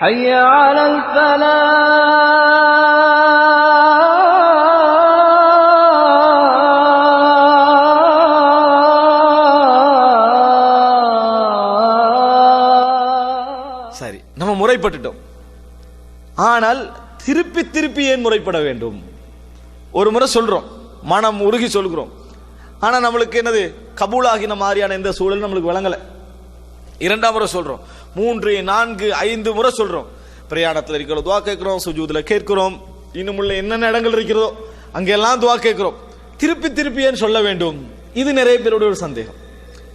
حي على الفلاح சரி நம்ம முறைப்பட்டுட்டோம் ஆனால் திருப்பி திருப்பி ஏன் முறைப்பட வேண்டும் ஒரு முறை சொல்றோம் மனம் உருகி சொல்கிறோம் ஆனா நம்மளுக்கு என்னது கபூலாகின மாதிரியான எந்த சூழல் நம்மளுக்கு விளங்கல இரண்டாம் முறை சொல்றோம். மூன்று நான்கு ஐந்து முறை சொல்றோம். பிரயாணத்தில் இருக்கிற துவா கேட்கிறோம் சுஜூதில் கேட்கிறோம். இன்னும் உள்ள என்னென்ன இடங்கள் இருக்கிறதோ அங்கெல்லாம் துவா கேட்கிறோம். திருப்பி திருப்பி ஏன் சொல்ல வேண்டும்? இது நிறைய பேருடைய ஒரு சந்தேகம்.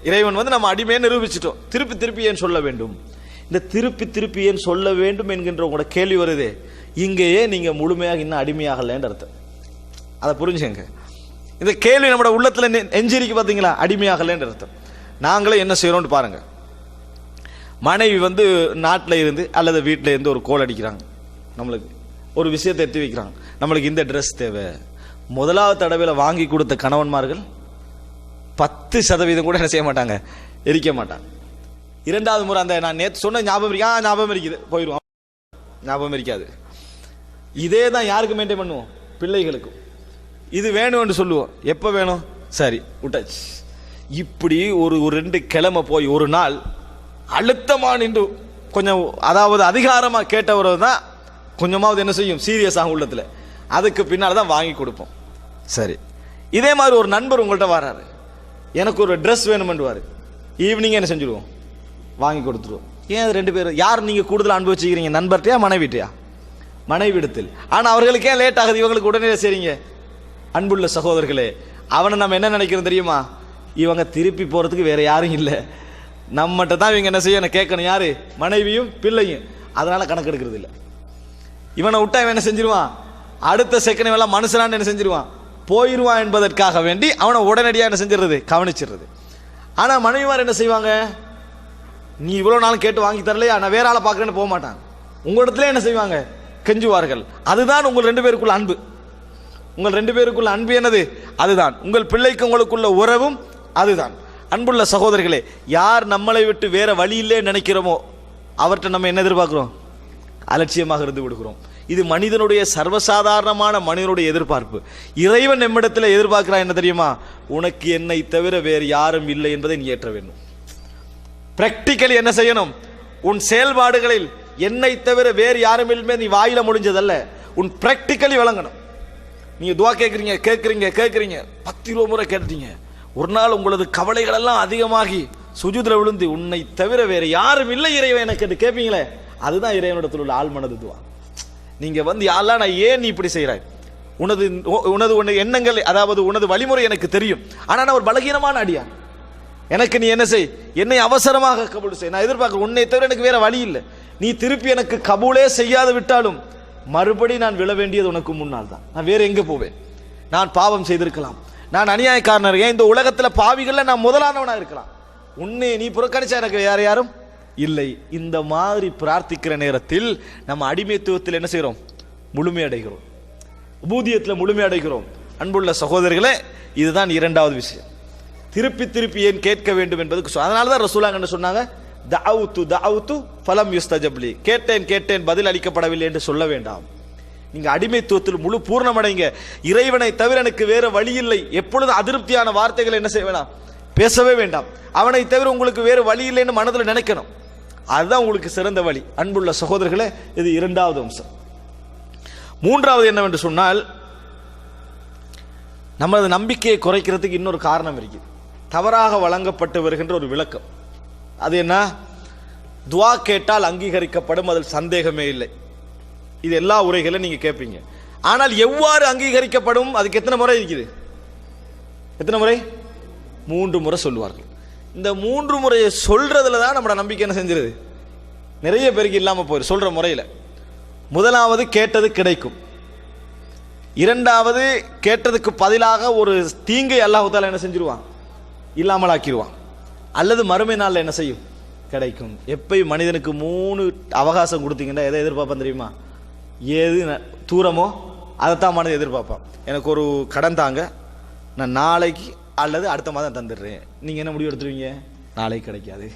இறைவன் வந்து நம்ம அடிமையை நிரூபிச்சிட்டோம். திருப்பி திருப்பி ஏன் சொல்ல வேண்டும்? இந்த திருப்பி திருப்பி ஏன் சொல்ல வேண்டும் என்கின்ற உங்களோட கேள்வி வருதே இங்கேயே நீங்க முழுமையாக இன்னும் அடிமையாகலன்ற அர்த்தம். அதை புரிஞ்சுங்க. இந்த கேள்வி நம்மளோட உள்ளத்துல நெ- நெஞ்சிருக்கு பார்த்தீங்களா அடிமையாகலன்ற அர்த்தம். நாங்களே என்ன செய்யறோம்னு பாருங்க. மனைவி வந்து நாட்டில் இருந்து அல்லது வீட்டில் இருந்து ஒரு கோல் அடிக்கிறாங்க. நம்மளுக்கு ஒரு விஷயத்தை எடுத்து வைக்கிறாங்க. நம்மளுக்கு இந்த ட்ரெஸ் தேவை. முதலாவது தடவையில் வாங்கி கொடுத்த கணவன்மார்கள் பத்து சதவீதம் கூட என்ன செய்ய மாட்டாங்க? எரிக்க மாட்டாங்க. இரண்டாவது முறை அந்த நான் நேற்று சொன்ன ஞாபகம் இருக்கா? ஞாபகம் இருக்குது. போயிடுவோம். ஞாபகம் இருக்காது. இதே தான் யாருக்கு மெயின்டைன் பண்ணுவோம்? பிள்ளைகளுக்கும். இது வேணும்னு சொல்லுவோம். எப்போ வேணும்? சரி விட்டாச்சு. இப்படி ஒரு ஒரு ரெண்டு கிழமை போய் ஒரு நாள் அழுத்தமா நின்று கொஞ்சம் அதாவது அதிகாரமா கேட்டவர் தான் கொஞ்சமாவது என்ன செய்யும்? சீரியஸாக உள்ளத்தில். அதுக்கு பின்னால் தான் வாங்கி கொடுப்போம். சரி. இதே மாதிரி ஒரு நண்பர் உங்கள்கிட்ட வராரு. எனக்கு ஒரு ட்ரெஸ் வேணுமென்றுவாரு. ஈவினிங் என்ன செஞ்சுடுவோம் வாங்கி கொடுத்துருவோம். ஏன் அது ரெண்டு பேரும்? யார் நீங்கள் கூடுதல் அனுபவிச்சுக்கிறீங்க நண்பர்கிட்டயா மனைவிட்டையா? மனைவிடத்தில். ஆனால் அவர்களுக்கு ஏன் லேட் ஆகுது? இவங்களுக்கு உடனே செய்றீங்க அன்புள்ள சகோதரர்களே அவனை நம்ம என்ன நினைக்கிறோம் தெரியுமா? இவங்க திருப்பி போகிறதுக்கு வேறு யாரும் இல்லை. நம்மகிட்ட தான் இவங்க என்ன செய்யணும் கேட்கணும். யாரு? மனைவியும் பிள்ளையும். அதனால கணக்கு எடுக்கிறது இல்லை. இவனை விட்டா இவன் என்ன செஞ்சிருவான்? அடுத்த செகண்ட் இவெல்லாம் மனுஷனான்னு என்ன செஞ்சிருவான்? போயிருவான் என்பதற்காக வேண்டி அவனை உடனடியாக என்ன செஞ்சிடுறது? கவனிச்சிடுறது. ஆனால் மனைவிமார் என்ன செய்வாங்க? நீ இவ்வளோ நாள் கேட்டு வாங்கி தரலையா? நான் வேற ஆளை பார்க்குறேன்னு போக மாட்டாங்க. உங்களிடத்துல என்ன செய்வாங்க? கெஞ்சுவார்கள். அதுதான் உங்கள் ரெண்டு பேருக்குள்ள அன்பு. உங்கள் ரெண்டு பேருக்குள்ள அன்பு என்னது? அதுதான். உங்கள் பிள்ளைக்கு உங்களுக்குள்ள உறவும் அதுதான். அன்புள்ள சகோதரிகளே யார் நம்மளை விட்டு வேற வழி நினைக்கிறோமோ அவர்கிட்ட நம்ம என்ன எதிர்பார்க்குறோம்? அலட்சியமாக இருந்து விடுகிறோம். இது மனிதனுடைய சர்வசாதாரணமான மனிதனுடைய எதிர்பார்ப்பு. இறைவன் நம்மிடத்தில் எதிர்பார்க்கிறான் என்ன தெரியுமா? உனக்கு என்னை தவிர வேறு யாரும் இல்லை என்பதை நீ ஏற்ற வேண்டும். பிராக்டிக்கலி என்ன செய்யணும்? உன் செயல்பாடுகளில் என்னை தவிர வேறு யாரும் இல்லை நீ வாயில முடிஞ்சதல்ல. உன் பிராக்டிக்கலி வழங்கணும். நீங்க துவா கேட்குறீங்க கேட்குறீங்க கேட்குறீங்க பத்து ரூபா முறை கேட்டுட்டீங்க. ஒரு நாள் உங்களது கவலைகள் எல்லாம் அதிகமாகி சுஜூதில் விழுந்து உன்னை தவிர வேறு யாரும் இல்லை இறைவன் எனக்கு என்று கேட்பீங்களே அதுதான் இறைவனிடத்தில் உள்ள ஆழ்மனது துவா. நீங்க வந்து யாரெல்லாம் நான் ஏன் நீ இப்படி செய்கிறாய்? உனது உனது உன் எண்ணங்கள் அதாவது உனது வழிமுறை எனக்கு தெரியும். ஆனால் நான் ஒரு பலகீனமான அடியான் எனக்கு நீ என்ன செய்? என்னை அவசரமாக கபூல் செய். நான் எதிர்பார்க்க உன்னை தவிர எனக்கு வேற வழி இல்லை. நீ திருப்பி எனக்கு கபூலே செய்யாது விட்டாலும் மறுபடி நான் விழ வேண்டியது உனக்கு முன்னால் தான். நான் வேற எங்கே போவேன்? நான் பாவம் செய்திருக்கலாம். நான் அநியாயக்காரனர் ஏன் இந்த உலகத்தில் பாவிகளில் நான் முதலானவனாக இருக்கலாம். உன்னை நீ புறக்கணிச்சா எனக்கு வேற யாரும் இல்லை. இந்த மாதிரி பிரார்த்திக்கிற நேரத்தில் நம்ம அடிமைத்துவத்தில் என்ன செய்கிறோம்? முழுமையடைகிறோம் உபூதியத்தில் முழுமையடைகிறோம் அன்புள்ள சகோதரிகளே இதுதான் இரண்டாவது விஷயம். திருப்பி திருப்பி ஏன் கேட்க வேண்டும் என்பதுக்கு சொ- அதனால தான் ரசூலாங்க என்ன சொன்னாங்க? தஅவுத்து தஅவுத்து ஃபலம் யுஸ்தஜப்லி கேட்டேன் கேட்டேன் பதில் அளிக்கப்படவில்லை என்று சொல்ல வேண்டாம். நீங்கள் அடிமைத்துவத்தில் முழு பூர்ணமடைங்க. இறைவனை தவிர எனக்கு வேறு வழி இல்லை. எப்பொழுது அதிருப்தியான வார்த்தைகளை என்ன செய்ய வேணாம்? பேசவே வேண்டாம். அவனை தவிர உங்களுக்கு வேறு வழி இல்லைன்னு மனதில் நினைக்கணும். அதுதான் உங்களுக்கு சிறந்த வழி. அன்புள்ள சகோதரர்களே இது இரண்டாவது அம்சம். மூன்றாவது என்னவென்று சொன்னால் நமது நம்பிக்கையை குறைக்கிறதுக்கு இன்னொரு காரணம் இருக்குது. தவறாக வழங்கப்பட்டு வருகின்ற ஒரு விளக்கம். அது என்ன? துவா கேட்டால் அங்கீகரிக்கப்படும் அதில் சந்தேகமே இல்லை. இது எல்லா உரைகளும் நீங்க கேட்பீங்க ஆனால் எவ்வாறு அங்கீகரிக்கப்படும்? அதுக்கு எத்தனை முறை இருக்குது? எத்தனை முறை? மூன்று முறை சொல்லுவார்கள். இந்த மூன்று முறையை சொல்றதுல தான் நம்மளோட நம்பிக்கை என்ன செஞ்சிருது? நிறைய பேருக்கு இல்லாம போயிரு சொல்ற முறையில். முதலாவது கேட்டது கிடைக்கும். இரண்டாவது கேட்டதுக்கு பதிலாக ஒரு தீங்கை அல்லாஹு என்ன செஞ்சிருவான்? இல்லாமல் ஆக்கிடுவான் அல்லது மறுமை நாளில் என்ன செய்யும்? கிடைக்கும். எப்பயும் மனிதனுக்கு மூணு அவகாசம் கொடுத்தீங்கன்னா எதை எதிர்பார்ப்பேன் தெரியுமா? ஏது ந- தூரமோ அதைத்தான் மனதை எதிர்பார்ப்பான். எனக்கு ஒரு கடன் தாங்க. நான் நாளைக்கு அல்லது அடுத்த மாதம் தந்துடுறேன். நீங்கள் என்ன முடிவு எடுத்துருவீங்க? நாளைக்கு கிடைக்காது.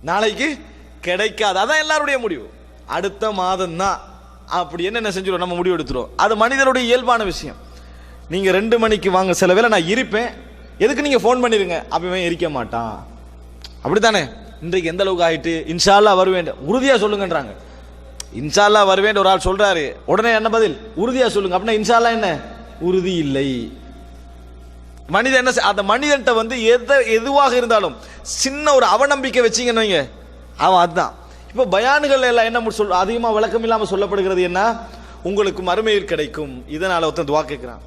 நாளைக்கு கிடைக்காது. அதான் எல்லாருடைய முடிவு. அடுத்த மாதம் தான் அப்படி என்ன செஞ்சிடும் நம்ம முடிவு எடுத்துரும் அது மனிதனுடைய இயல்பான விஷயம். நீங்கள் ரெண்டு மணிக்கு வாங்க சில வேலை நான் இருப்பேன். எதுக்கு நீங்கள் ஃபோன் பண்ணிடுங்க அப்பவே இருக்க மாட்டான். அப்படித்தானே? இன்றைக்கு எந்த அளவுக்கு ஆகிட்டு இன்ஷால்லாம் வருவேன். உறுதியாக சொல்லுங்கன்றாங்க. இன்ஷால்லா வருவேன் ஒரு ஆள் சொல்றாரு. உடனே என்ன பதில்? உறுதியா சொல்லுங்க. அப்படின்னா இன்ஷால்லா என்ன? உறுதி இல்லை. மனிதன் என்ன அந்த மனிதன்ட்ட வந்து எதை எதுவாக இருந்தாலும் சின்ன ஒரு அவநம்பிக்கை வச்சீங்கன்னு வைங்க. அவன் அதுதான். இப்போ பயானுகள் எல்லாம் என்ன சொல் அதிகமாக விளக்கம் இல்லாமல் சொல்லப்படுகிறது என்ன? உங்களுக்கு மறுமையில் கிடைக்கும். இதனால் ஒருத்தன் துவா கேட்குறான்.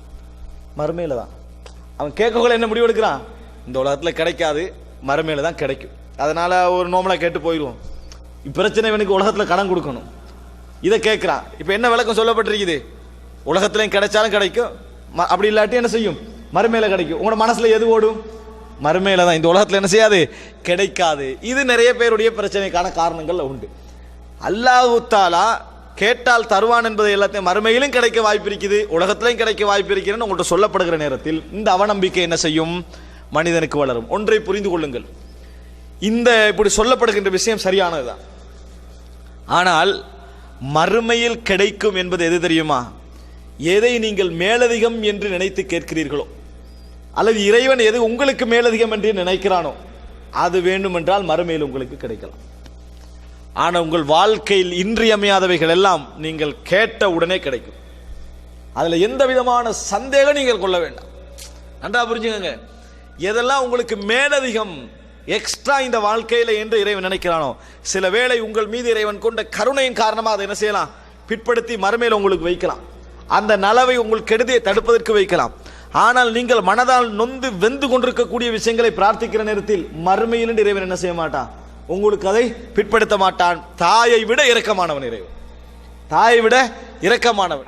மறுமையில் தான். அவன் கேட்கக்குள்ள என்ன முடிவு எடுக்கிறான்? இந்த உலகத்தில் கிடைக்காது. மறுமையில் தான் கிடைக்கும். அதனால் ஒரு நோமலாக கேட்டு போயிடுவோம் பிரச்சனை எனக்கு உலகத்தில் கடன் கொடுக்கணும். இதை கேட்குறான் இப்போ என்ன விளக்கம் சொல்லப்பட்டிருக்குது? உலகத்துலையும் கிடைச்சாலும் கிடைக்கும். ம- அப்படி இல்லாட்டி என்ன செய்யும்? மறுமையில கிடைக்கும். உங்களோட மனசுல எது ஓடும்? மறுமையில தான். இந்த உலகத்தில் என்ன செய்யாது? கிடைக்காது. இது நிறைய பேருடைய பிரச்சனைக்கான காரணங்கள் உண்டு. அல்லாஹு கேட்டால் தருவான் என்பதை எல்லாத்தையும் மறுமையிலும் கிடைக்க வாய்ப்பு இருக்குது உலகத்திலையும் கிடைக்க வாய்ப்பு இருக்கிறேன்னு உங்கள்கிட்ட சொல்லப்படுகிற நேரத்தில் இந்த அவநம்பிக்கை என்ன செய்யும்? மனிதனுக்கு வளரும். ஒன்றை புரிந்து கொள்ளுங்கள். இந்த இப்படி சொல்லப்படுகின்ற விஷயம் சரியானதுதான். ஆனால் மறுமையில் கிடைக்கும் என்பது எது தெரியுமா? எதை நீங்கள் மேலதிகம் என்று நினைத்து கேட்கிறீர்களோ அல்லது இறைவன் எது உங்களுக்கு மேலதிகம் என்று நினைக்கிறானோ அது வேண்டுமென்றால் மறுமையில் உங்களுக்கு கிடைக்கலாம். ஆனால் உங்கள் வாழ்க்கையில் இன்றியமையாதவைகள் எல்லாம் நீங்கள் கேட்ட உடனே கிடைக்கும். அதில் எந்த விதமான சந்தேகம் நீங்கள் கொள்ள வேண்டாம். நன்றா புரிஞ்சுக்கங்க. எதெல்லாம் உங்களுக்கு மேலதிகம் எக்ஸ்ட்ரா இந்த வாழ்க்கையில் என்று இறைவன் நினைக்கிறானோ? சில வேளை உங்கள் மீது இறைவன் கொண்ட கருணையின் காரணமாக அதை என்ன செய்யலாம்? பிற்படுத்தி மறுமையில் உங்களுக்கு வைக்கலாம். அந்த நலவை உங்கள் கெடுதியை தடுப்பதற்கு வைக்கலாம். ஆனால் நீங்கள் மனதால் நொந்து வெந்து கொண்டிருக்கக்கூடிய விஷயங்களை பிரார்த்திக்கிற நேரத்தில் மறுமையில் இறைவன் என்ன செய்ய மாட்டான்? உங்களுக்கு அதை பிற்படுத்த மாட்டான். தாயை விட இரக்கமானவன் இறைவன். தாயை விட இரக்கமானவன்.